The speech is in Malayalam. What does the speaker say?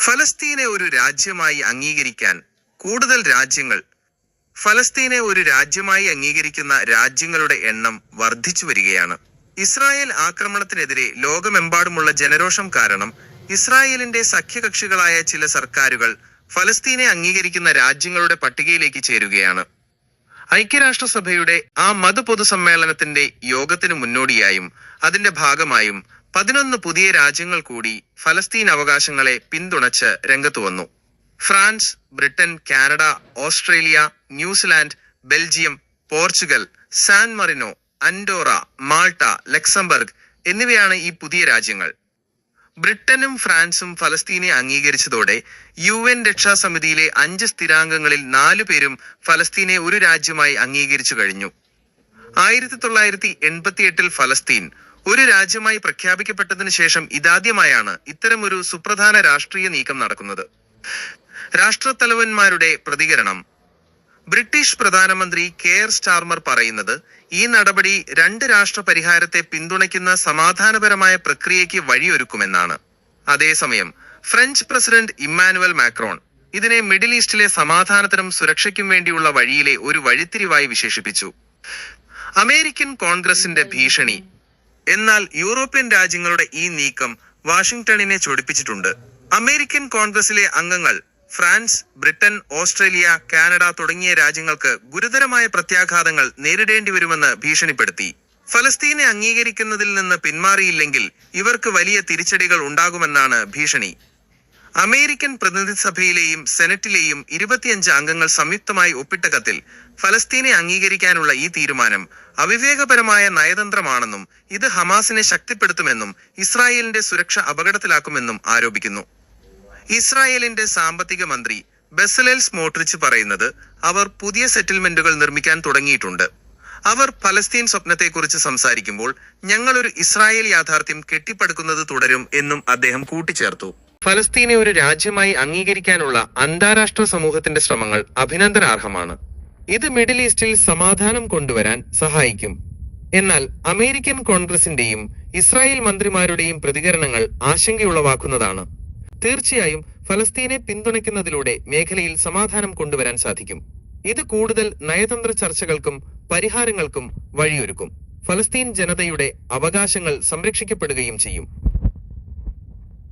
ഫലസ്തീനെ ഒരു രാജ്യമായി അംഗീകരിക്കാൻ കൂടുതൽ രാജ്യങ്ങൾ ഫലസ്തീനെ ഒരു രാജ്യമായി അംഗീകരിക്കുന്ന രാജ്യങ്ങളുടെ എണ്ണം വർദ്ധിച്ചു വരികയാണ്. ഇസ്രായേൽ ആക്രമണത്തിനെതിരെ ലോകമെമ്പാടുമുള്ള ജനരോഷം കാരണം ഇസ്രായേലിന്റെ സഖ്യകക്ഷികളായ ചില സർക്കാരുകൾ ഫലസ്തീനെ അംഗീകരിക്കുന്ന രാജ്യങ്ങളുടെ പട്ടികയിലേക്ക് ചേരുകയാണ്. ഐക്യരാഷ്ട്രസഭയുടെ ആ മതപൊതുസമ്മേളനത്തിന്റെ യോഗത്തിന് മുന്നോടിയായും അതിന്റെ ഭാഗമായും പതിനൊന്ന് പുതിയ രാജ്യങ്ങൾ കൂടി ഫലസ്തീൻ അവകാശങ്ങളെ പിന്തുണച്ച് രംഗത്തു വന്നു. France Britain Canada Australia New Zealand Belgium Portugal San Marino Andorra Malta Luxembourg എന്നിവയാണ് ഈ പുതിയ രാജ്യങ്ങൾ. ബ്രിട്ടനും ഫ്രാൻസും ഫലസ്തീനെ അംഗീകരിച്ചതോടെ യു എൻ രക്ഷാസമിതിയിലെ അഞ്ച് സ്ഥിരാംഗങ്ങളിൽ നാലു പേരും ഫലസ്തീനെ ഒരു രാജ്യമായി അംഗീകരിച്ചു കഴിഞ്ഞു. ആയിരത്തി തൊള്ളായിരത്തി എൺപത്തിയെട്ടിൽ ഫലസ്തീൻ ഒരു രാജ്യമായി പ്രഖ്യാപിക്കപ്പെട്ടതിനു ശേഷം ഇതാദ്യമായാണ് ഇത്തരമൊരു സുപ്രധാന രാഷ്ട്രീയ നീക്കം നടക്കുന്നത്. രാഷ്ട്രത്തലവന്മാരുടെ പ്രതികരണം. ബ്രിട്ടീഷ് പ്രധാനമന്ത്രി കെയർ സ്റ്റാർമർ പറയുന്നത് ഈ നടപടി രണ്ട് രാഷ്ട്ര പരിഹാരത്തെ പിന്തുണയ്ക്കുന്ന സമാധാനപരമായ പ്രക്രിയയ്ക്ക് വഴിയൊരുക്കുമെന്നാണ്. അതേസമയം ഫ്രഞ്ച് പ്രസിഡന്റ് ഇമ്മാനുവൽ മാക്രോൺ ഇതിനെ മിഡിൽ ഈസ്റ്റിലെ സമാധാനത്തിനും സുരക്ഷയ്ക്കും വേണ്ടിയുള്ള വഴിയിലെ ഒരു വഴിത്തിരിവായി വിശേഷിപ്പിച്ചു. അമേരിക്കൻ കോൺഗ്രസിന്റെ ഭീഷണി എന്നാൽ യൂറോപ്യൻ രാജ്യങ്ങളുടെ ഈ നീക്കം വാഷിംഗ്ടണിനെ ചൊടിപ്പിച്ചിട്ടുണ്ട്. അമേരിക്കൻ കോൺഗ്രസിലെ അംഗങ്ങൾ ഫ്രാൻസ് ബ്രിട്ടൻ ഓസ്ട്രേലിയ കാനഡ തുടങ്ങിയ രാജ്യങ്ങൾക്ക് ഗുരുതരമായ പ്രത്യാഘാതങ്ങൾ നേരിടേണ്ടി വരുമെന്ന് ഭീഷണിപ്പെടുത്തി. ഫലസ്തീനെ അംഗീകരിക്കുന്നതിൽ നിന്ന് പിന്മാറിയില്ലെങ്കിൽ ഇവർക്ക് വലിയ തിരിച്ചടികൾ ഉണ്ടാകുമെന്നാണ് ഭീഷണി. അമേരിക്കൻ പ്രതിനിധിസഭയിലെയും സെനറ്റിലെയും ഇരുപത്തിയഞ്ച് അംഗങ്ങൾ സംയുക്തമായി ഒപ്പിട്ട കത്തിൽ ഫലസ്തീനെ അംഗീകരിക്കാനുള്ള ഈ തീരുമാനം അവിവേകപരമായ നയതന്ത്രമാണെന്നും ഇത് ഹമാസിനെ ശക്തിപ്പെടുത്തുമെന്നും ഇസ്രായേലിന്റെ സുരക്ഷ അപകടത്തിലാക്കുമെന്നും ആരോപിക്കുന്നു. ഇസ്രായേലിന്റെ സാമ്പത്തിക മന്ത്രി ബെസലേൽ സ്മോട്രിച്ച് പറയുന്നത് അവർ പുതിയ സെറ്റിൽമെന്റുകൾ നിർമ്മിക്കാൻ തുടങ്ങിയിട്ടുണ്ട്. അവർ ഫലസ്തീൻ സ്വപ്നത്തെക്കുറിച്ച് സംസാരിക്കുമ്പോൾ ഞങ്ങളൊരു ഇസ്രായേൽ യാഥാർത്ഥ്യം കെട്ടിപ്പടുക്കുന്നത് തുടരും എന്നും അദ്ദേഹം കൂട്ടിച്ചേർത്തു. ഫലസ്തീനെ ഒരു രാജ്യമായി അംഗീകരിക്കാനുള്ള അന്താരാഷ്ട്ര സമൂഹത്തിന്റെ ശ്രമങ്ങൾ അഭിനന്ദനാർഹമാണ്. ഇത് മിഡിൽ ഈസ്റ്റിൽ സമാധാനം കൊണ്ടുവരാൻ സഹായിക്കും. എന്നാൽ അമേരിക്കൻ കോൺഗ്രസിന്റെയും ഇസ്രായേൽ മന്ത്രിമാരുടെയും പ്രതികരണങ്ങൾ ആശങ്കയുളവാക്കുന്നതാണ്. തീർച്ചയായും ഫലസ്തീനെ പിന്തുണയ്ക്കുന്നതിലൂടെ മേഖലയിൽ സമാധാനം കൊണ്ടുവരാൻ സാധിക്കും. ഇത് കൂടുതൽ നയതന്ത്ര ചർച്ചകൾക്കും പരിഹാരങ്ങൾക്കും വഴിയൊരുക്കും. ഫലസ്തീൻ ജനതയുടെ അവകാശങ്ങൾ സംരക്ഷിക്കപ്പെടുകയും ചെയ്യും.